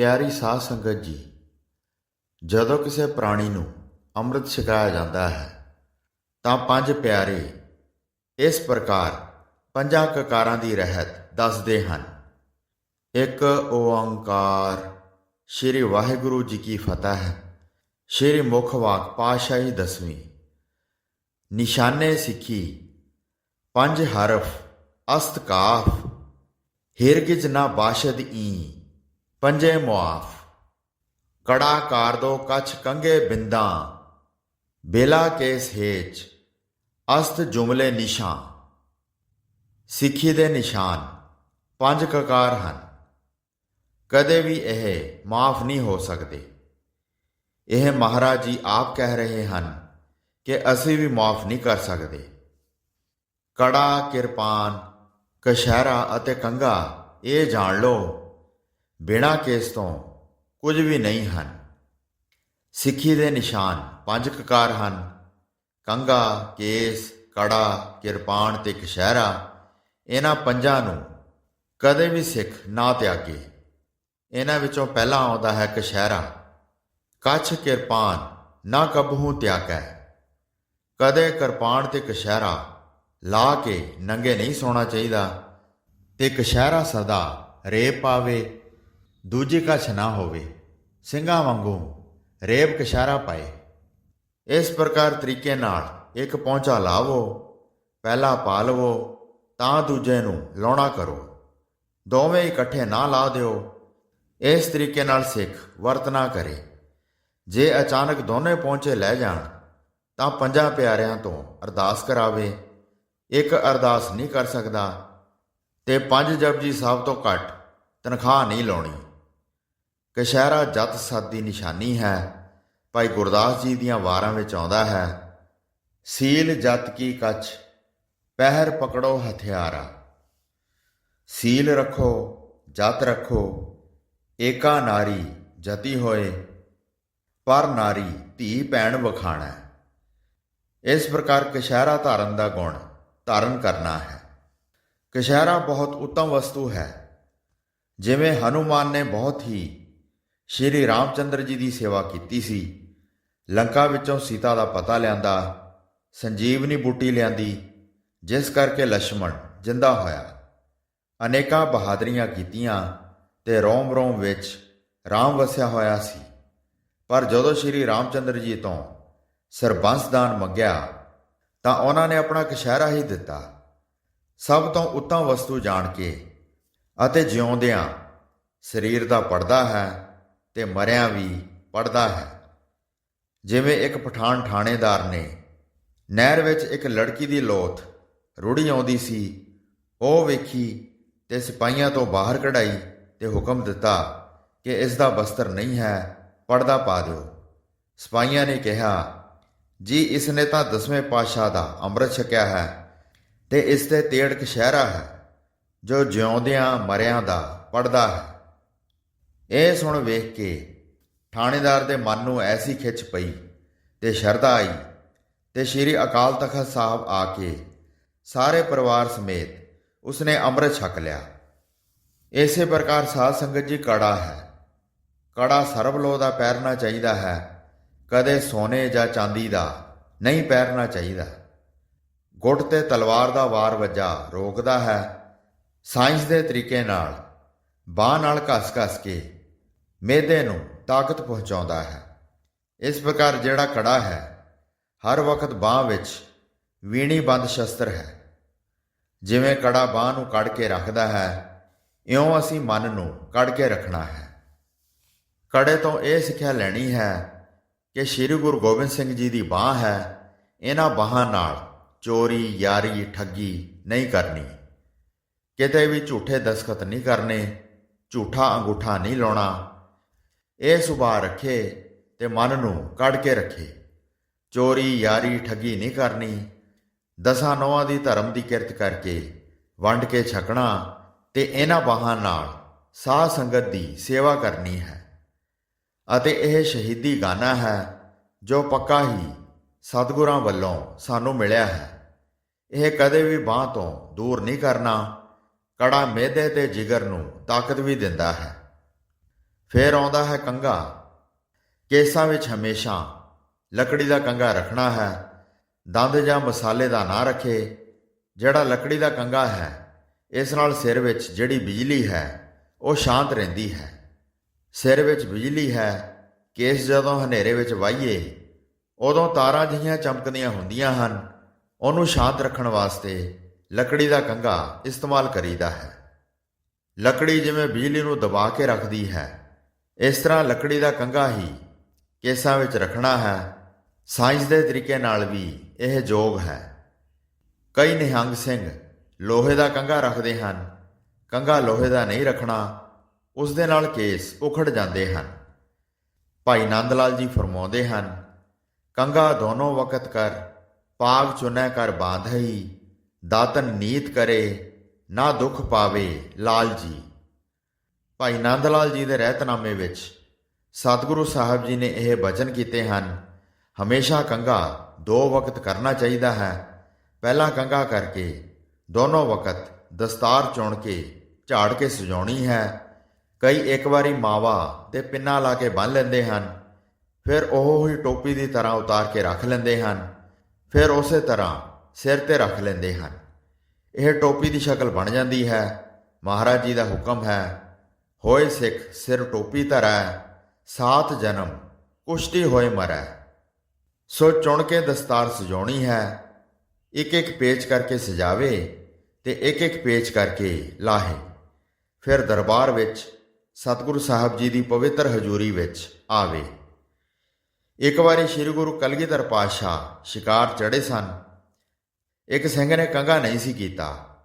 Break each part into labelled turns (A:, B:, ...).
A: ਪਿਆਰੀ ਸਾਧ ਸੰਗਤ ਜੀ, ਜਦੋਂ ਕਿਸੇ ਪ੍ਰਾਣੀ ਨੂੰ ਅੰਮ੍ਰਿਤ ਛਕਾਇਆ ਜਾਂਦਾ ਹੈ, ਤਾਂ ਪੰਜ ਪਿਆਰੇ ਇਸ ਪ੍ਰਕਾਰ ਪੰਜਾਂ ਕਕਾਰਾਂ ਦੀ ਰਹਿਤ ਦੱਸਦੇ ਹਨ। ਇੱਕ, ਓੰਕਾਰ। ਸ਼੍ਰੀ ਵਾਹਿਗੁਰੂ ਜੀ ਕੀ ਫਤਿਹ। ਸ਼੍ਰੀ ਮੁਖ ਵਾਕ ਪਾਸ਼ਾਹੀ ਦਸਵੀਂ। ਨਿਸ਼ਾਨੇ ਸਿੱਖੀ। ਪੰਜ ਹਰਫ, ਅਸਤ ਕਾਫ। ਹਿਰਗਿਜ ਨਾ ਬਾਸ਼ਦ ਈ। ਪੰਜੇ ਮੁਆਫ। ਕੜਾ ਕਾਰ ਦੋ ਕਛ ਕੰਗੇ ਬਿੰਦਾਂ। ਬੇਲਾ ਕੇਸ ਹੇਚ, ਅਸਤ ਜੁਮਲੇ ਨਿਸ਼ਾਨ ਸਿੱਖੀ ਦੇ ਨਿਸ਼ਾਨ, ਪੰਜ ਕਕਾਰ ਹਨ। ਕਦੇ ਵੀ ਇਹ ਮਾਫ ਨਹੀਂ ਹੋ ਸਕਦੇ। ਇਹ ਮਹਾਰਾਜ ਜੀ ਆਪ ਕਹਿ ਰਹੇ ਹਨ ਕਿ ਅਸੀਂ ਵੀ ਮਾਫ ਨਹੀਂ ਕਰ ਸਕਦੇ। ਕੜਾ ਕਿਰਪਾਨ ਕਸ਼ਹਿਰਾ ਅਤੇ ਕੰਗਾ ਇਹ ਜਾਣ ਲਓ। ਬਿਨਾਂ ਕੇਸ ਤੋਂ ਕੁਝ ਵੀ ਨਹੀਂ ਹਨ। ਸਿੱਖੀ ਦੇ ਨਿਸ਼ਾਨ ਪੰਜ ਕਕਾਰ ਹਨ। ਕੰਗਾ ਕੇਸ, ਕੜਾ, ਕਿਰਪਾਨ ਤੇ ਕਸ਼ਹਿਰਾ, ਇਹਨਾਂ ਪੰਜਾਂ ਨੂੰ ਕਦੇ ਵੀ ਸਿੱਖ ਨਾ ਤਿਆਗੇ। ਇਹਨਾਂ ਵਿੱਚੋਂ ਪਹਿਲਾ ਆਉਂਦਾ ਹੈ ਕਸ਼ਹਿਰਾ। ਕੱਛ ਕਿਰਪਾਨ ਨਾ ਕਬਹੂ ਤਿਆਗੈ। ਕਦੇ ਕਿਰਪਾਨ ਤੇ ਕਸ਼ਹਿਰਾ ਲਾ ਕੇ ਨੰਗੇ ਨਹੀਂ ਸੌਣਾ ਚਾਹੀਦਾ ਤੇ ਕਸ਼ਹਿਰਾ ਸਦਾ ਰੇਪ ਪਾਵੇ ਦੂਜੀ ਕੱਛ ਨਾ ਹੋਵੇ। ਸਿੰਘਾਂ ਵਾਂਗੂ ਰੇਬ ਕਿਸ਼ਾਰਾ ਪਾਏ। ਇਸ ਪ੍ਰਕਾਰ ਤਰੀਕੇ ਨਾਲ ਇੱਕ ਪਹੁੰਚਾ ਲਾਵੋ, ਪਹਿਲਾ ਪਾ ਲਵੋ ਤਾਂ ਦੂਜੇ ਨੂੰ ਲਾਉਣਾ ਕਰੋ। ਦੋਵੇਂ ਇਕੱਠੇ ਨਾ ਲਾ ਦਿਓ। ਇਸ ਤਰੀਕੇ ਨਾਲ ਸਿੱਖ ਵਰਤਨਾ ਕਰੇ। ਜੇ ਅਚਾਨਕ ਦੋਨੇ ਪਹੁੰਚੇ ਲੈ ਜਾਣ, ਤਾਂ ਪੰਜਾਂ ਪਿਆਰਿਆਂ ਤੋਂ ਅਰਦਾਸ ਕਰਾਵੇ। ਇੱਕ ਅਰਦਾਸ ਨਹੀਂ ਕਰ ਸਕਦਾ ਤੇ ਪੰਜ ਜਪਜੀ ਸਾਹਿਬ ਤੋਂ ਘੱਟ ਤਨਖਾਹ ਨਹੀਂ ਲਾਉਣੀ। ਕਸ਼ਹਿਰਾ ਜਤ ਸਤ ਦੀ ਨਿਸ਼ਾਨੀ ਹੈ, ਭਾਈ ਗੁਰਦਾਸ ਜੀ ਦੀਆਂ ਵਾਰਾਂ ਵਿੱਚ ਆਉਂਦਾ ਹੈ। ਸੀਲ ਜਤ ਕੀ ਕੱਚ ਪਹਿਰ ਪਕੜੋ ਹਥਿਆਰਾ। ਸੀਲ ਰੱਖੋ, ਜਤ ਰੱਖੋ, ਏਕਾ ਨਾਰੀ ਜਤੀ ਹੋਏ, ਪਰ ਨਾਰੀ ਧੀ ਭੈਣ ਵਖਾਣਾ ਇਸ ਪ੍ਰਕਾਰ ਕਸ਼ਹਿਰਾ ਧਾਰਨ ਦਾ ਗੁਣ ਧਾਰਨ ਕਰਨਾ ਹੈ। ਕਸ਼ਹਿਰਾ ਬਹੁਤ ਉੱਤਮ ਵਸਤੂ ਹੈ। ਜਿਵੇਂ ਹਨੂਮਾਨ ਨੇ ਬਹੁਤ ਹੀ ਸ਼੍ਰੀ ਰਾਮਚੰਦਰ ਜੀ ਦੀ ਸੇਵਾ ਕੀਤੀ ਸੀ। ਲੰਕਾ ਵਿੱਚੋਂ ਸੀਤਾ ਦਾ ਪਤਾ ਲਿਆਂਦਾ ਸੰਜੀਵਨੀ ਬੂਟੀ ਲਿਆਂਦੀ, ਜਿਸ ਕਰਕੇ ਲక్ష్మణ ਜਿੰਦਾ ਹੋਇਆ। ਅਨੇਕਾਂ ਬਹਾਦਰੀਆਂ ਕੀਤੀਆਂ ਤੇ ਰੋਮ ਰੋਮ ਵਿੱਚ ਰਾਮ ਵਸਿਆ ਹੋਇਆ ਸੀ। ਪਰ ਜਦੋਂ ਸ਼੍ਰੀ ਰਾਮਚੰਦਰ ਜੀ ਤੋਂ ਸਰਬੰਸਦਾਨ ਮੰਗਿਆ, ਤਾਂ ਉਹਨਾਂ ਨੇ ਆਪਣਾ ਕਸ਼ਹਿਰਾ ਹੀ ਦਿੱਤਾ। ਸਭ ਤੋਂ ਉੱਤਮ ਵਸਤੂ ਜਾਣ ਕੇ ਅਤੇ ਜਿਉਂਦਿਆਂ ਸਰੀਰ ਦਾ ਪਰਦਾ ਹੈ ਤੇ ਮਰਿਆਂ ਵੀ ਪੜਦਾ ਹੈ। ਜਿਵੇਂ ਇੱਕ ਪਠਾਨ ਥਾਣੇਦਾਰ ਨੇ ਨਹਿਰ ਵਿੱਚ ਇੱਕ ਲੜਕੀ ਦੀ ਲੋਥ ਰੁੜੀ ਆਉਂਦੀ ਸੀ, ਉਹ ਵੇਖੀ ਤੇ ਸਿਪਾਹੀਆਂ ਤੋਂ ਬਾਹਰ ਕਢਾਈ ਤੇ ਹੁਕਮ ਦਿੱਤਾ ਕਿ ਇਸ ਦਾ ਬਸਤਰ ਨਹੀਂ ਹੈ, ਪਰਦਾ ਪਾ ਦਿਓ। ਸਿਪਾਹੀਆਂ ਨੇ ਕਿਹਾ, ਜੀ, ਇਸ ਨੇ ਤਾਂ ਦਸਵੇਂ ਪਾਤਸ਼ਾਹ ਦਾ ਅੰਮ੍ਰਿਤ ਛਕਿਆ ਹੈ ਤੇ ਇਸ ਤੇ ਤੇੜ ਕਸ਼ਹਿਰਾ ਹੈ ਜੋ ਜਿਉਂਦਿਆਂ ਮਰਿਆਂ ਦਾ ਪੜਦਾ ਹੈ। ਇਹ ਸੁਣ ਵੇਖ ਕੇ ਥਾਣੇਦਾਰ ਦੇ ਮਨ ਨੂੰ ਐਸੀ ਖਿੱਚ ਪਈ ਤੇ ਸ਼ਰਧਾ ਆਈ ਤੇ ਸ਼੍ਰੀ ਅਕਾਲ ਤਖਤ ਸਾਹਿਬ ਆ ਕੇ ਸਾਰੇ ਪਰਿਵਾਰ ਸਮੇਤ ਉਸਨੇ ਅੰਮ੍ਰਿਤ ਛਕ ਲਿਆ। ਇਸੇ ਪ੍ਰਕਾਰ ਸਾਧ ਸੰਗਤ ਜੀ ਕੜਾ ਹੈ। ਕੜਾ ਸਰਬਲੋ ਦਾ ਪਹਿਰਨਾ ਚਾਹੀਦਾ ਹੈ। ਕਦੇ ਸੋਨੇ ਜਾਂ ਚਾਂਦੀ ਦਾ ਨਹੀਂ ਪਹਿਰਨਾ ਚਾਹੀਦਾ। ਗੁੱਟ ਤੇ ਤਲਵਾਰ ਦਾ ਵਾਰ ਵੱਜਾ ਰੋਕਦਾ ਹੈ। ਸਾਇੰਸ ਦੇ ਤਰੀਕੇ ਨਾਲ ਬਾਹ ਨਾਲ ਘਸ-ਘਸ ਕੇ ਮੇਦੇ ਨੂੰ ਤਾਕਤ ਪਹੁੰਚਾਉਂਦਾ ਹੈ। ਇਸ ਪ੍ਰਕਾਰ ਜਿਹੜਾ ਕੜਾ ਹੈ, ਹਰ ਵਕਤ ਬਾਹ ਵਿੱਚ ਵੀਣੀ ਬੰਦ ਸ਼ਸਤਰ ਹੈ। ਜਿਵੇਂ ਕੜਾ ਬਾਹ ਨੂੰ ਕੱਢ ਕੇ ਰੱਖਦਾ ਹੈ, ਇਉਂ ਅਸੀਂ ਮਨ ਨੂੰ ਕੱਢ ਕੇ ਰੱਖਣਾ ਹੈ। ਕੜੇ ਤੋਂ ਇਹ ਸਿੱਖਿਆ ਲੈਣੀ ਹੈ ਕਿ ਸ੍ਰੀ ਗੁਰੂ ਗੋਬਿੰਦ ਸਿੰਘ ਜੀ ਦੀ ਬਾਹ ਹੈ, ਇਹਨਾਂ ਬਾਹਾਂ ਨਾਲ ਚੋਰੀ, ਯਾਰੀ, ਠੱਗੀ ਨਹੀਂ ਕਰਨੀ। ਕਿਤੇ ਵੀ ਝੂਠੇ ਦਸਖਤ ਨਹੀਂ ਕਰਨੇ, ਝੂਠਾ ਅੰਗੂਠਾ ਨਹੀਂ ਲਾਉਣਾ ਇਹ ਸੁਭਾਅ ਰੱਖੇ ਤੇ ਮਨ ਨੂੰ ਕੱਢ ਕੇ ਰੱਖੇ। ਚੋਰੀ ਯਾਰੀ ਠੱਗੀ ਨਹੀਂ ਕਰਨੀ। ਦਸਾਂ ਨੌਆਂ ਦੀ ਧਰਮ ਦੀ ਕਿਰਤ ਕਰਕੇ ਵੰਡ ਕੇ ਛਕਣਾ ਤੇ ਇਹਨਾਂ ਬਾਹਾਂ ਨਾਲ ਸਾਧ ਸੰਗਤ ਦੀ ਸੇਵਾ ਕਰਨੀ ਹੈ। ਅਤੇ ਇਹ ਸ਼ਹੀਦੀ ਗਾਨਾ ਹੈ ਜੋ ਪੱਕਾ ਹੀ ਸਤਿਗੁਰਾਂ ਵੱਲੋਂ ਸਾਨੂੰ ਮਿਲਿਆ ਹੈ। ਇਹ ਕਦੇ ਵੀ ਬਾਹ ਤੋਂ ਦੂਰ ਨਹੀਂ ਕਰਨਾ। ਕੜਾ ਮੇਦੇ ਤੇ ਜਿਗਰ ਨੂੰ ਤਾਕਤ ਵੀ ਦਿੰਦਾ ਹੈ। ਫਿਰ ਆਉਂਦਾ ਹੈ ਕੰਗਾ ਕੇਸਾਂ ਵਿੱਚ ਹਮੇਸ਼ਾ ਲੱਕੜੀ ਦਾ ਕੰਗਾ ਰੱਖਣਾ ਹੈ। ਦੰਦ ਜਾਂ ਮਸਾਲੇ ਦਾ ਨਾ ਰੱਖੇ, ਜਿਹੜਾ ਲੱਕੜੀ ਦਾ ਕੰਗਾ ਹੈ, ਇਸ ਨਾਲ ਸਿਰ ਵਿੱਚ ਜਿਹੜੀ ਬਿਜਲੀ ਹੈ, ਉਹ ਸ਼ਾਂਤ ਰਹਿੰਦੀ ਹੈ। ਸਿਰ ਵਿੱਚ ਬਿਜਲੀ ਹੈ, ਕੇਸ ਜਦੋਂ ਹਨੇਰੇ ਵਿੱਚ ਵਾਹੀਏ, ਉਦੋਂ ਤਾਰਾਂ ਜਿਹੀਆਂ ਚਮਕਦੀਆਂ ਹੁੰਦੀਆਂ ਹਨ, ਉਹਨੂੰ ਸ਼ਾਂਤ ਰੱਖਣ ਵਾਸਤੇ ਲੱਕੜੀ ਦਾ ਕੰਗਾ ਇਸਤੇਮਾਲ ਕਰੀਦਾ ਹੈ। ਲੱਕੜੀ ਜਿਵੇਂ ਬਿਜਲੀ ਨੂੰ ਦਬਾ ਕੇ ਰੱਖਦੀ ਹੈ। ਇਸ ਤਰ੍ਹਾਂ ਲੱਕੜੀ ਦਾ ਕੰਗਾ ਹੀ ਕੇਸਾਂ ਵਿੱਚ ਰੱਖਣਾ ਹੈ। ਸਾਇੰਸ ਦੇ ਤਰੀਕੇ ਨਾਲ ਵੀ ਇਹ ਯੋਗ ਹੈ। ਕਈ ਨਿਹੰਗ ਸਿੰਘ ਲੋਹੇ ਦਾ ਕੰਗਾ ਰੱਖਦੇ ਹਨ। ਕੰਗਾ ਲੋਹੇ ਦਾ ਨਹੀਂ ਰੱਖਣਾ, ਉਸ ਦੇ ਨਾਲ ਕੇਸ ਉਖੜ ਜਾਂਦੇ ਹਨ। ਭਾਈ ਨੰਦ ਲਾਲ ਜੀ ਫਰਮਾਉਂਦੇ ਹਨ ਕੰਗਾ ਦੋਨੋਂ ਵਕਤ ਕਰ, ਪਾਗ ਚੁਨੈ ਕਰ ਬਾਂਧਈ, ਦਾਤਨ ਨੀਤ ਕਰੇ, ਨਾ ਦੁੱਖ ਪਾਵੇ ਲਾਲ ਜੀ। ਭਾਈ ਨੰਦ ਲਾਲ ਜੀ ਦੇ ਰਹਿਤਨਾਮੇ ਵਿੱਚ ਸਤਿਗੁਰੂ ਸਾਹਿਬ ਜੀ ਨੇ ਇਹ ਬਚਨ ਕੀਤੇ ਹਨ, ਹਮੇਸ਼ਾ ਕੰਗਾ ਦੋ ਵਕਤ ਕਰਨਾ ਚਾਹੀਦਾ ਹੈ। ਪਹਿਲਾ ਕੰਗਾ ਕਰਕੇ ਦੋਨੋਂ ਵਕਤ ਦਸਤਾਰ ਚੁਣ ਕੇ ਝਾੜ ਕੇ ਸਜਾਉਣੀ ਹੈ। ਕਈ ਇੱਕ ਵਾਰੀ ਮਾਵਾ ਤੇ ਪਿੰਨਾ ਲਾ ਕੇ ਬੰਨ ਲੈਂਦੇ ਹਨ। ਫਿਰ ਉਹ ਹੀ ਟੋਪੀ ਦੀ ਤਰ੍ਹਾਂ ਉਤਾਰ ਕੇ ਰੱਖ ਲੈਂਦੇ ਹਨ। ਫਿਰ ਉਸੇ ਤਰ੍ਹਾਂ ਸਿਰ ਤੇ ਰੱਖ ਲੈਂਦੇ ਹਨ। ਇਹ ਟੋਪੀ ਦੀ ਸ਼ਕਲ ਬਣ ਜਾਂਦੀ ਹੈ। ਮਹਾਰਾਜ ਜੀ ਦਾ ਹੁਕਮ ਹੈ ਹੋਏ ਸਿੱਖ ਸਿਰ ਟੋਪੀ ਧਰੈ, ਸਾਤ ਜਨਮ ਕੁਸ਼ਤੀ ਹੋਏ ਮਰੈ। ਸੋ ਚੁਣ ਕੇ ਦਸਤਾਰ ਸਜਾਉਣੀ ਹੈ ਇੱਕ ਇੱਕ ਪੇਚ ਕਰਕੇ ਸਜਾਵੇ ਤੇ ਇੱਕ ਇੱਕ ਪੇਚ ਕਰਕੇ ਲਾਹੇ। ਫਿਰ ਦਰਬਾਰ ਵਿੱਚ ਸਤਿਗੁਰੂ ਸਾਹਿਬ ਜੀ ਦੀ ਪਵਿੱਤਰ ਹਜ਼ੂਰੀ ਵਿੱਚ ਆਵੇ। ਇੱਕ ਵਾਰੀ ਸ੍ਰੀ ਗੁਰੂ ਕਲਗੀਧਰ ਪਾਤਸ਼ਾਹ ਸ਼ਿਕਾਰ ਚੜੇ ਸਨ। ਇੱਕ ਸਿੰਘ ਨੇ ਕੰਗਾ ਨਹੀਂ ਸੀ ਕੀਤਾ।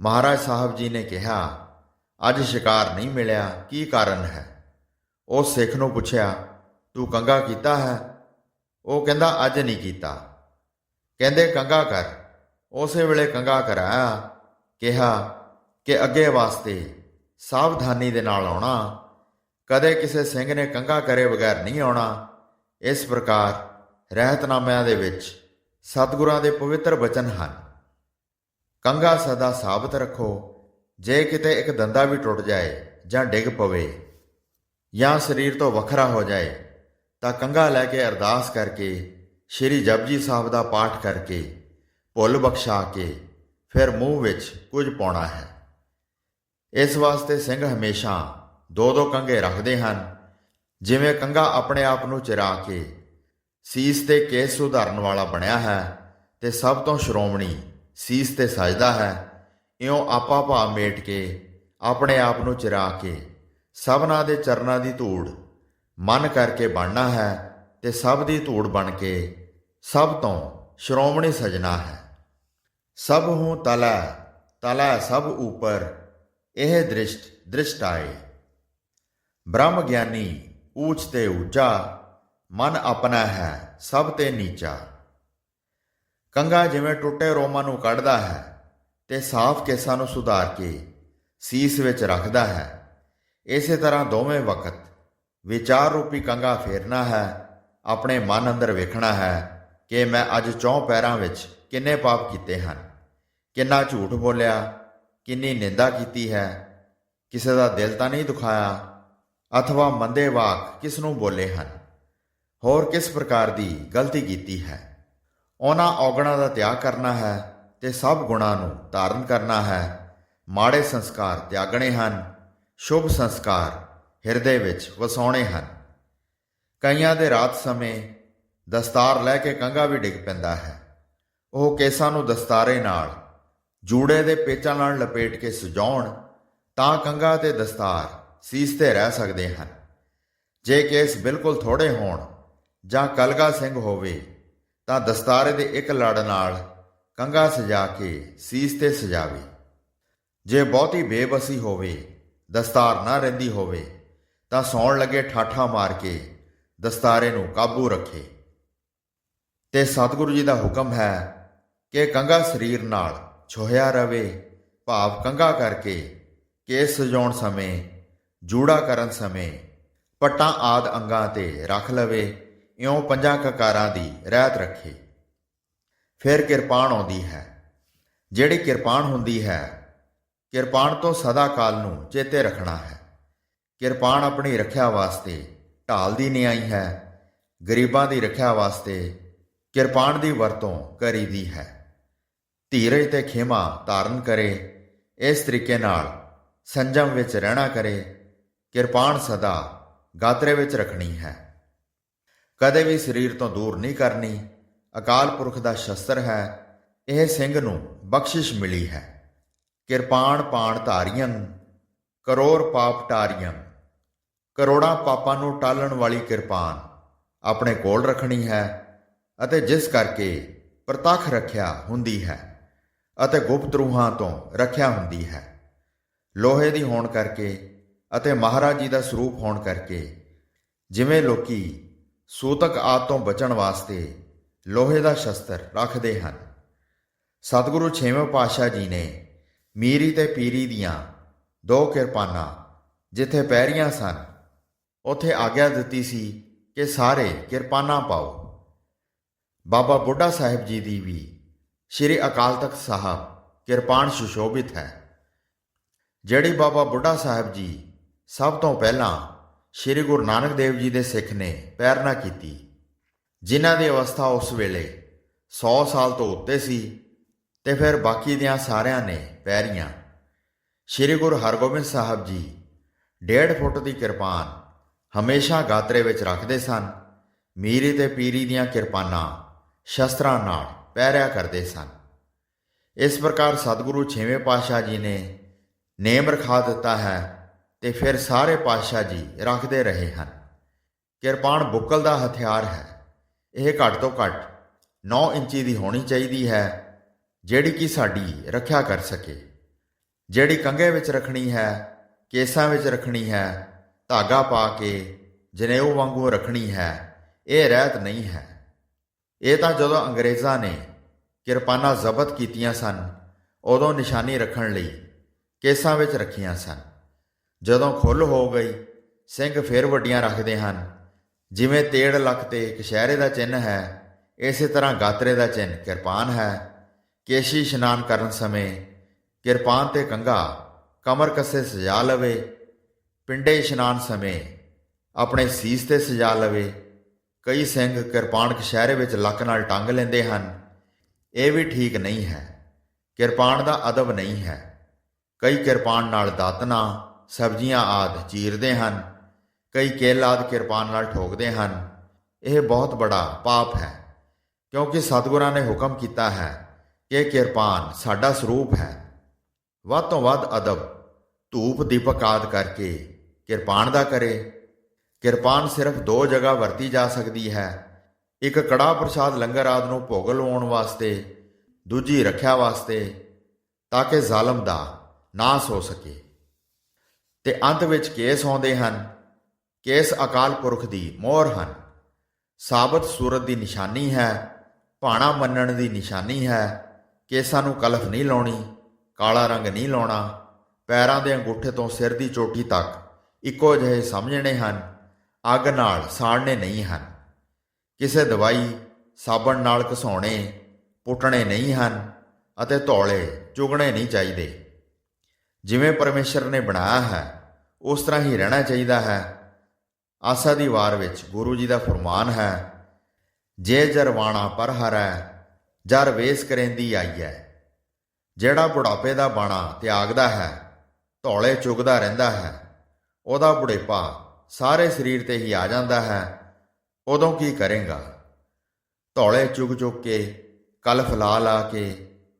A: ਮਹਾਰਾਜ ਸਾਹਿਬ ਜੀ ਨੇ ਕਿਹਾ ਅੱਜ ਸ਼ਿਕਾਰ ਨਹੀਂ ਮਿਲਿਆ, ਕੀ ਕਾਰਨ ਹੈ? ਉਹ ਸਿੱਖ ਨੂੰ ਪੁੱਛਿਆ, ਤੂੰ ਕੰਗਾ ਕੀਤਾ ਹੈ? ਉਹ ਕਹਿੰਦਾ, ਅੱਜ ਨਹੀਂ ਕੀਤਾ। ਕਹਿੰਦੇ ਕੰਗਾ ਕਰ। ਉਸੇ ਵੇਲੇ ਕੰਗਾ ਕਰਾਇਆ, ਕਿਹਾ ਕਿ ਅੱਗੇ ਵਾਸਤੇ ਸਾਵਧਾਨੀ ਦੇ ਨਾਲ ਆਉਣਾ। ਕਦੇ ਕਿਸੇ ਸਿੰਘ ਨੇ ਕੰਗਾ ਕਰੇ ਬਗੈਰ ਨਹੀਂ ਆਉਣਾ। ਇਸ ਪ੍ਰਕਾਰ ਰਹਿਤਨਾਮਿਆਂ ਦੇ ਵਿੱਚ ਸਤਿਗੁਰਾਂ ਦੇ ਪਵਿੱਤਰ ਬਚਨ ਹਨ। ਕੰਗਾ ਸਦਾ ਸਾਬਤ ਰੱਖੋ। ਜੇ ਕਿਤੇ ਇੱਕ ਦੰਦਾ ਵੀ ਟੁੱਟ ਜਾਏ ਜਾਂ ਡਿੱਗ ਪਵੇ ਜਾਂ ਸਰੀਰ ਤੋਂ ਵੱਖਰਾ ਹੋ ਜਾਏ, ਤਾਂ ਕੰਗਾ ਲੈ ਕੇ ਅਰਦਾਸ ਕਰਕੇ, ਸ਼੍ਰੀ ਜਪਜੀ ਸਾਹਿਬ ਦਾ ਪਾਠ ਕਰਕੇ, ਭੁੱਲ ਬਖਸ਼ਾ ਕੇ, ਫਿਰ ਮੂੰਹ ਵਿੱਚ ਕੁਝ ਪਾਉਣਾ ਹੈ। ਇਸ ਵਾਸਤੇ ਸਿੰਘ ਹਮੇਸ਼ਾ ਦੋ ਦੋ ਕੰਗੇ ਰੱਖਦੇ ਹਨ, ਜਿਵੇਂ ਕੰਗਾ ਆਪਣੇ ਆਪ ਨੂੰ ਚਿਰਾ ਕੇ, ਸੀਸ ਤੇ ਕੇਸ ਸੁਧਾਰਨ ਵਾਲਾ ਬਣਿਆ ਹੈ ਤੇ ਸਭ ਤੋਂ ਸ਼੍ਰੋਮਣੀ ਸੀਸ ਤੇ ਸਜਦਾ ਹੈ। ਇਉਂ ਆਪਾ ਭਾ ਮੇਟ ਕੇ, ਆਪਣੇ ਆਪ ਨੂੰ ਚਿਰਾ ਕੇ, ਸਭਨਾ ਦੇ ਚਰਨਾਂ ਦੀ ਧੂੜ। ਮਨ ਕਰਕੇ ਬਣਨਾ ਹੈ ਤੇ ਸਭ ਦੀ ਧੂੜ ਬਣ ਕੇ, ਸਭ ਤੋਂ ਸ਼੍ਰੋਮਣੀ ਸਜਣਾ ਹੈ। ਸਭ ਹੂੰ ਤਲਾ ਤਲਾ ਸਭ ਉਪਰ, ਇਹ ਦ੍ਰਿਸ਼ਟ ਦ੍ਰਿਸ਼ਟ ਆਏ। ਬ੍ਰਹਮ ਗਿਆਨੀ, ਊਚ ਤੇ ਊਚਾ ਮਨ ਆਪਣਾ ਹੈ, ਸਭ ਤੇ ਨੀਚਾ। ਕੰਗਾ ਜਿਵੇਂ ਟੁੱਟੇ ਰੋਮਾਂ ਨੂੰ ਕੱਢਦਾ ਹੈ ਤੇ ਸਾਫ਼ ਕੇਸਾਂ ਨੂੰ ਸੁਧਾਰ ਕੇ ਸੀਸ ਵਿੱਚ ਰੱਖਦਾ ਹੈ। ਇਸੇ ਤਰ੍ਹਾਂ ਦੋਵੇਂ ਵਕਤ ਵਿਚਾਰ ਰੂਪੀ ਕੰਗਾ ਫੇਰਨਾ ਹੈ, ਆਪਣੇ ਮਨ ਅੰਦਰ ਵੇਖਣਾ ਹੈ ਕਿ ਮੈਂ ਅੱਜ ਚੌਂ ਪੈਰਾਂ ਵਿੱਚ ਕਿੰਨੇ ਪਾਪ ਕੀਤੇ ਹਨ। ਕਿੰਨਾ ਝੂਠ ਬੋਲਿਆ, ਕਿੰਨੀ ਨਿੰਦਾ ਕੀਤੀ ਹੈ, ਕਿਸੇ ਦਾ ਦਿਲ ਤਾਂ ਨਹੀਂ ਦੁਖਾਇਆ, ਅਥਵਾ ਮੰਦੇ ਵਾਕ ਕਿਸ ਨੂੰ ਬੋਲੇ ਹਨ। ਹੋਰ ਕਿਸ ਪ੍ਰਕਾਰ ਦੀ ਗਲਤੀ ਕੀਤੀ ਹੈ। ਉਹਨਾਂ ਔਗਣਾਂ ਦਾ ਤਿਆਗ ਕਰਨਾ ਹੈ ਤੇ ਸਭ ਗੁਣਾਂ ਨੂੰ ਧਾਰਨ ਕਰਨਾ ਹੈ। ਮਾੜੇ ਸੰਸਕਾਰ ਤਿਆਗਣੇ ਹਨ, ਸ਼ੁਭ ਸੰਸਕਾਰ ਹਿਰਦੇ ਵਿੱਚ ਵਸਾਉਣੇ ਹਨ। ਕਈਆਂ ਦੇ ਰਾਤ ਸਮੇਂ ਦਸਤਾਰ ਲੈ ਕੇ ਕੰਗਾ ਵੀ ਡਿੱਗ ਪੈਂਦਾ ਹੈ। ਉਹ ਕੇਸਾਂ ਨੂੰ ਦਸਤਾਰੇ ਨਾਲ, ਜੂੜੇ ਦੇ ਪੇਚਾਂ ਨਾਲ ਲਪੇਟ ਕੇ ਸਜਾਉਣ, ਤਾਂ ਕੰਗਾ ਤੇ ਦਸਤਾਰ ਸੀਸ ਤੇ ਰਹਿ ਸਕਦੇ ਹਨ। ਜੇ ਕੇਸ ਬਿਲਕੁਲ ਥੋੜੇ ਹੋਣ ਜਾਂ ਕਲਗਾ ਸਿੰਘ ਹੋਵੇ, ਤਾਂ ਦਸਤਾਰੇ ਦੇ ਇੱਕ ਲੜ ਨਾਲ ਕੰਗਾ ਸਜਾ ਕੇ ਸੀਸ ਤੇ ਸਜਾਵੇ। ਜੇ ਬਹੁਤੀ ਬੇਬਸੀ ਹੋਵੇ, ਦਸਤਾਰ ਨਾ ਰਹਿੰਦੀ ਹੋਵੇ, ਤਾਂ ਸੌਣ ਲੱਗੇ ਠਾਠਾ ਮਾਰ ਕੇ ਦਸਤਾਰੇ ਨੂੰ ਕਾਬੂ ਰੱਖੇ। ਤੇ ਸਤਿਗੁਰੂ ਜੀ ਦਾ ਹੁਕਮ ਹੈ ਕਿ ਕੰਗਾ ਸਰੀਰ ਨਾਲ ਛੋਹਿਆ ਰਵੇ, ਭਾਵ ਕੰਗਾ ਕਰਕੇ ਕੇਸ ਸਜਾਉਣ ਸਮੇਂ, ਜੂੜਾ ਕਰਨ ਸਮੇਂ, ਪੱਟਾਂ ਆਦ ਅੰਗਾਂ ਤੇ ਰੱਖ ਲਵੇ, ਇਉਂ ਪੰਜਾਂ ਕਕਾਰਾਂ ਦੀ ਰਹਿਤ ਰੱਖੇ। ਫਿਰ ਕਿਰਪਾਨ ਆਉਂਦੀ ਹੈ। ਜਿਹੜੀ ਕਿਰਪਾਨ ਹੁੰਦੀ ਹੈ, ਕਿਰਪਾਨ ਤੋਂ ਸਦਾ ਕਾਲ ਨੂੰ ਚੇਤੇ ਰੱਖਣਾ ਹੈ। ਕਿਰਪਾਨ ਆਪਣੀ ਰੱਖਿਆ ਵਾਸਤੇ ਢਾਲ ਦੀ ਨਿਆਈ ਹੈ, ਗਰੀਬਾਂ ਦੀ ਰੱਖਿਆ ਵਾਸਤੇ ਕਿਰਪਾਨ ਦੀ ਵਰਤੋਂ ਕਰੀਦੀ ਹੈ। ਧੀਰਜ ਤੇ ਖੇਮਾ ਧਾਰਨ ਕਰੇ, ਇਸ ਤਰੀਕੇ ਨਾਲ ਸੰਜਮ ਵਿੱਚ ਰਹਿਣਾ ਕਰੇ, ਕਿਰਪਾਨ ਸਦਾ ਗਾਤਰੇ ਵਿੱਚ ਰੱਖਣੀ ਹੈ। ਕਦੇ ਵੀ ਸਰੀਰ ਤੋਂ ਦੂਰ ਨਹੀਂ ਕਰਨੀ ਅਕਾਲ ਪੁਰਖ ਦਾ ਸ਼ਸਤਰ ਹੈ, ਇਹ ਸਿੰਘ ਨੂੰ ਬਖਸ਼ਿਸ਼ ਮਿਲੀ ਹੈ। ਕਿਰਪਾਨ ਪਾਣ ਧਾਰੀਆਂ ਕਰੋੜ ਪਾਪ ਟਾਰੀਆਂ, ਕਰੋੜਾਂ ਪਾਪਾਂ ਨੂੰ ਟਾਲਣ ਵਾਲੀ ਕਿਰਪਾਨ ਆਪਣੇ ਕੋਲ ਰੱਖਣੀ ਹੈ ਅਤੇ ਜਿਸ ਕਰਕੇ ਪ੍ਰਤੱਖ ਰੱਖਿਆ ਹੁੰਦੀ ਹੈ ਅਤੇ ਗੁਪਤ ਰੂਹਾਂ ਤੋਂ ਰੱਖਿਆ ਹੁੰਦੀ ਹੈ। ਲੋਹੇ ਦੀ ਹੋਣ ਕਰਕੇ ਅਤੇ ਮਹਾਰਾਜ ਜੀ ਦਾ ਸਰੂਪ ਹੋਣ ਕਰਕੇ ਜਿਵੇਂ ਲੋਕੀ ਸੂਤਕ ਆਦ ਤੋਂ ਬਚਣ ਵਾਸਤੇ ਲੋਹੇ ਦਾ ਸ਼ਸਤਰ ਰੱਖਦੇ ਹਨ। ਸਤਿਗੁਰੂ ਛੇਵੇਂ ਪਾਤਸ਼ਾਹ ਜੀ ਨੇ ਮੀਰੀ ਤੇ ਪੀਰੀ ਦੀਆਂ ਦੋ ਕਿਰਪਾਨਾਂ ਜਿੱਥੇ ਪੈਰੀਆਂ ਸਨ, ਉਥੇ ਆਗਿਆ ਦਿੱਤੀ ਸੀ ਕਿ ਸਾਰੇ ਕਿਰਪਾਨਾਂ ਪਾਓ। ਬਾਬਾ ਬੁੱਢਾ ਸਾਹਿਬ ਜੀ ਦੀ ਵੀ ਸ੍ਰੀ ਅਕਾਲ ਤਖਤ ਸਾਹਿਬ ਕਿਰਪਾਨ ਸੁਸ਼ੋਭਿਤ ਹੈ, ਜਿਹੜੀ ਬਾਬਾ ਬੁੱਢਾ ਸਾਹਿਬ ਜੀ ਸਭ ਤੋਂ ਪਹਿਲਾਂ ਸ੍ਰੀ ਗੁਰੂ ਨਾਨਕ ਦੇਵ ਜੀ ਦੇ ਸਿੱਖ ਨੇ ਪੈਰਨਾ ਕੀਤੀ। ਜਿਨ੍ਹਾਂ ਦੀ ਅਵਸਥਾ ਉਸ ਵੇਲੇ 100 ਸਾਲ ਤੋਂ ਉੱਤੇ ਸੀ ਤੇ ਫਿਰ ਬਾਕੀ ਦਿਆਂ ਸਾਰਿਆਂ ਨੇ ਪੈਰੀਆਂ। ਸ੍ਰੀ ਗੁਰੂ ਹਰਗੋਬਿੰਦ ਸਾਹਿਬ ਜੀ ਡੇਢ ਫੁੱਟ ਦੀ ਕਿਰਪਾਨ ਹਮੇਸ਼ਾ ਗਾਤਰੇ ਵਿੱਚ ਰੱਖਦੇ ਸਨ। ਮੀਰੀ ਤੇ ਪੀਰੀ ਦੀਆਂ ਕਿਰਪਾਨਾਂ ਸ਼ਸਤਰਾਂ ਨਾਲ ਪਹਿਰਿਆ ਕਰਦੇ ਸਨ। ਇਸ ਪ੍ਰਕਾਰ ਸਤਿਗੁਰੂ ਛੇਵੇਂ ਪਾਤਸ਼ਾਹ ਜੀ ਨੇ ਨੇਮ ਰਖਾ ਦਿੱਤਾ ਹੈ ਤੇ ਫਿਰ ਸਾਰੇ ਪਾਤਸ਼ਾਹ ਜੀ ਰੱਖਦੇ ਰਹੇ ਹਨ। ਕਿਰਪਾਨ ਬੁੱਕਲ ਦਾ ਹਥਿਆਰ ਹੈ। ਇਹ ਘੱਟ ਤੋਂ ਘੱਟ 9 ਇੰਚੀ ਦੀ ਹੋਣੀ ਚਾਹੀਦੀ ਹੈ, ਜਿਹੜੀ ਕਿ ਸਾਡੀ ਰੱਖਿਆ ਕਰ ਸਕੇ। ਜਿਹੜੀ ਕੰਘੇ ਵਿੱਚ ਰੱਖਣੀ ਹੈ, ਕੇਸਾਂ ਵਿੱਚ ਰੱਖਣੀ ਹੈ, ਧਾਗਾ ਪਾ ਕੇ ਜਨੇਊ ਵਾਂਗੂ ਰੱਖਣੀ ਹੈ, ਇਹ ਰਹਿਤ ਨਹੀਂ ਹੈ। ਇਹ ਤਾਂ ਜਦੋਂ ਅੰਗਰੇਜ਼ਾਂ ਨੇ ਕਿਰਪਾਨਾਂ ਜ਼ਬਤ ਕੀਤੀਆਂ ਸਨ, ਉਦੋਂ ਨਿਸ਼ਾਨੀ ਰੱਖਣ ਲਈ ਕੇਸਾਂ ਵਿੱਚ ਰੱਖੀਆਂ ਸਨ। ਜਦੋਂ ਖੁੱਲ ਹੋ ਗਈ, ਸਿੰਘ ਫਿਰ ਵੱਡੀਆਂ ਰੱਖਦੇ ਹਨ। ਜਿਵੇਂ ਤੇੜ ਲੱਖ ਤੇ ਕਸ਼ਹਿਰੇ ਦਾ ਚਿੰਨ ਹੈ, ਇਸੇ ਤਰ੍ਹਾਂ ਗਾਤਰੇ ਦਾ ਚਿੰਨ ਕਿਰਪਾਨ ਹੈ। ਕੇਸ਼ੀ ਇਸ਼ਨਾਨ ਕਰਨ ਸਮੇਂ ਕਿਰਪਾਨ ਤੇ ਕੰਗਾ ਕਮਰ ਕੱਸੇ ਸਜਾ ਲਵੇ। ਪਿੰਡੇ ਇਸ਼ਨਾਨ ਸਮੇਂ ਆਪਣੇ ਸੀਸ ਤੇ ਸਜਾ ਲਵੇ। ਕਈ ਸਿੰਘ ਕਿਰਪਾਨ ਕਸ਼ਹਿਰੇ ਵਿੱਚ ਲੱਕ ਨਾਲ ਟੰਗ ਲੈਂਦੇ ਹਨ। ਇਹ ਵੀ ਠੀਕ ਨਹੀਂ ਹੈ। ਕਿਰਪਾਨ ਦਾ ਅਦਬ ਨਹੀਂ ਹੈ। ਕਈ ਕਿਰਪਾਨ ਨਾਲ ਦਾਤਨਾ, ਸਬਜ਼ੀਆਂ ਆਦ ਚੀਰਦੇ ਹਨ। ਕਈ ਕੇਲ ਆਦ ਕਿਰਪਾਨ ਨਾਲ ਠੋਕਦੇ ਹਨ। ਇਹ ਬਹੁਤ ਬੜਾ ਪਾਪ ਹੈ, ਕਿਉਂਕਿ ਸਤਿਗੁਰਾਂ ਨੇ ਹੁਕਮ ਕੀਤਾ ਹੈ ਕਿ ਕਿਰਪਾਨ ਸਾਡਾ ਸਰੂਪ ਹੈ। ਵੱਧ ਤੋਂ ਵੱਧ ਅਦਬ, ਧੂਪ ਦੀਪਕ ਆਦ ਕਰਕੇ ਕਿਰਪਾਨ ਦਾ ਕਰੇ। ਕਿਰਪਾਨ ਸਿਰਫ ਦੋ ਜਗ੍ਹਾ ਵਰਤੀ ਜਾ ਸਕਦੀ ਹੈ, ਇੱਕ ਕੜਾ ਪ੍ਰਸਾਦ ਲੰਗਰ ਆਦ ਨੂੰ ਭੋਗ ਲਵਾਉਣ ਵਾਸਤੇ, ਦੂਜੀ ਰੱਖਿਆ ਵਾਸਤੇ, ਤਾਂ ਕਿ ਜ਼ਾਲਮ ਦਾ ਨਾਸ ਹੋ ਸਕੇ। ਤੇ ਅੰਤ ਵਿੱਚ ਕੇਸ ਆਉਂਦੇ ਹਨ ਕੇਸ ਅਕਾਲ ਪੁਰਖ ਦੀ ਮੋਹਰ ਹਨ? ਸਾਬਤ ਸੂਰਤ ਦੀ ਨਿਸ਼ਾਨੀ ਹੈ, ਭਾਣਾ ਮੰਨਣ ਦੀ ਨਿਸ਼ਾਨੀ ਹੈ, ਕੇਸਾਂ ਨੂੰ ਕਲਫ ਨਹੀਂ ਲਾਉਣੀ, ਕਾਲਾ ਰੰਗ ਨਹੀਂ ਲਾਉਣਾ, ਪੈਰਾਂ ਦੇ ਅੰਗੂਠੇ ਤੋਂ ਸਿਰ ਦੀ ਚੋਟੀ ਤੱਕ ਇੱਕੋ ਜਿਹੇ ਸਮਝਣੇ ਹਨ, ਅੱਗ ਨਾਲ ਸਾੜਨੇ ਨਹੀਂ ਹਨ। ਕਿਸੇ ਦਵਾਈ, ਸਾਬਣ ਨਾਲ ਘਸਾਉਣੇ, ਪੁੱਟਣੇ ਨਹੀਂ ਹਨ ਅਤੇ ਧੌਲੇ ਚੁਗਣੇ ਨਹੀਂ ਚਾਹੀਦੇ। ਜਿਵੇਂ ਪਰਮੇਸ਼ਰ ਨੇ ਬਣਾਇਆ ਹੈ, ਉਸ ਤਰ੍ਹਾਂ ਹੀ ਰਹਿਣਾ ਚਾਹੀਦਾ ਹੈ। ਆਸਾ ਦੀ ਵਾਰ ਵਿੱਚ ਗੁਰੂ ਜੀ ਦਾ ਫਰਮਾਨ ਹੈ, ਜੇ ਜਰਵਾਣਾ ਪਰ ਹਰੈ, ਜਰ ਵੇਸ ਕਰੇਂਦੀ ਆਈਐ। ਜਿਹੜਾ ਬੁਢਾਪੇ ਦਾ ਬਾਣਾ ਤਿਆਗਦਾ ਹੈ, ਧੌਲੇ ਚੁਗਦਾ ਰਹਿੰਦਾ ਹੈ, ਉਹਦਾ ਬੁਢੇਪਾ ਸਾਰੇ ਸਰੀਰ ਤੇ ਹੀ ਆ ਜਾਂਦਾ ਹੈ, ਉਦੋਂ ਕੀ ਕਰੇਗਾ? ਧੌਲੇ ਚੁਗ ਚੁਗ ਕੇ ਕਲਫ ਲਾ ਲਾ ਕੇ,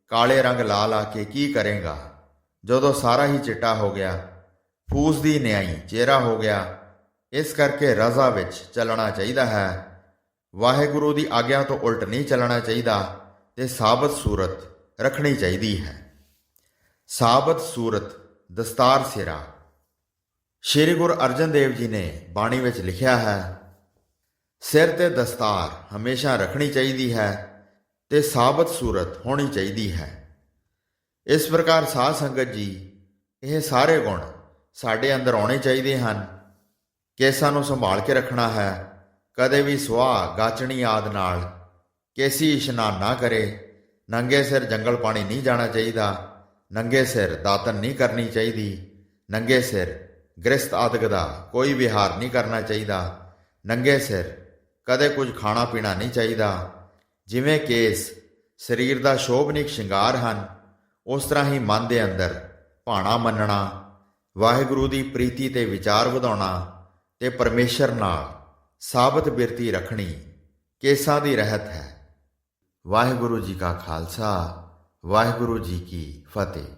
A: ਕਾਲੇ ਰੰਗ ਲਾ ਲਾ ਕੇ ਕੀ ਕਰੇਗਾ? ਜਦੋਂ ਸਾਰਾ ਹੀ ਚਿੱਟਾ ਹੋ ਗਿਆ, ਫੂਸ ਦੀ ਨਿਆਈ ਚਿਹਰਾ ਹੋ ਗਿਆ ਇਸ ਕਰਕੇ ਰਜ਼ਾ ਵਿੱਚ ਚੱਲਣਾ ਚਾਹੀਦਾ ਹੈ। ਵਾਹਿਗੁਰੂ ਦੀ ਆਗਿਆ ਤੋਂ ਉਲਟ ਨਹੀਂ ਚੱਲਣਾ ਚਾਹੀਦਾ ਤੇ ਸਾਬਤ ਸੂਰਤ ਰੱਖਣੀ ਚਾਹੀਦੀ ਹੈ। ਸਾਬਤ ਸੂਰਤ, ਦਸਤਾਰ ਸਿਰਾ। ਸ਼੍ਰੀ ਗੁਰੂ ਅਰਜਨ ਦੇਵ ਜੀ ਨੇ ਬਾਣੀ ਵਿੱਚ ਲਿਖਿਆ ਹੈ, ਸਿਰ ਤੇ ਦਸਤਾਰ ਹਮੇਸ਼ਾ ਰੱਖਣੀ ਚਾਹੀਦੀ ਹੈ ਤੇ ਸਾਬਤ ਸੂਰਤ ਹੋਣੀ ਚਾਹੀਦੀ ਹੈ। ਇਸ ਪ੍ਰਕਾਰ ਸਾਧ ਸੰਗਤ ਜੀ, ਇਹ ਸਾਰੇ ਗੁਣ ਸਾਡੇ ਅੰਦਰ ਆਉਣੇ ਚਾਹੀਦੇ ਹਨ ਕੇਸਾਂ ਨੂੰ ਸੰਭਾਲ ਕੇ ਰੱਖਣਾ ਹੈ। ਕਦੇ ਵੀ ਸੁਆਹ, ਗਾਚਣੀ ਆਦ ਨਾਲ ਕੇਸੀ ਇਸ਼ਨਾਨ ਨਾ ਕਰੇ। ਨੰਗੇ ਸਿਰ ਜੰਗਲ ਪਾਣੀ ਨਹੀਂ ਜਾਣਾ ਚਾਹੀਦਾ। ਨੰਗੇ ਸਿਰ ਦਾਤਨ ਨਹੀਂ ਕਰਨੀ ਚਾਹੀਦੀ। ਨੰਗੇ ਸਿਰ ਗ੍ਰਸਤ ਆਦਿਕ ਦਾ ਕੋਈ ਵਿਹਾਰ ਨਹੀਂ ਕਰਨਾ ਚਾਹੀਦਾ। ਨੰਗੇ ਸਿਰ ਕਦੇ ਕੁਝ ਖਾਣਾ ਪੀਣਾ ਨਹੀਂ ਚਾਹੀਦਾ। ਜਿਵੇਂ ਕੇਸ ਸਰੀਰ ਦਾ ਸ਼ੋਭਨੀਕ ਸ਼ਿੰਗਾਰ ਹਨ, ਉਸ ਤਰ੍ਹਾਂ ਹੀ ਮਨ ਦੇ ਅੰਦਰ ਭਾਣਾ ਮੰਨਣਾ, ਵਾਹਿਗੁਰੂ ਦੀ ਪ੍ਰੀਤੀ ਤੇ ਵਿਚਾਰ ਵਧਾਉਣਾ ਤੇ ਪਰਮੇਸ਼ਰ ਨਾਲ ਸਾਬਤ ਬਿਰਤੀ ਰੱਖਣੀ ਕੇਸਾਂ ਦੀ ਰਹਿਤ ਹੈ। ਵਾਹਿਗੁਰੂ ਜੀ ਕਾ ਖਾਲਸਾ, ਵਾਹਿਗੁਰੂ ਜੀ ਕੀ ਫਤਿਹ।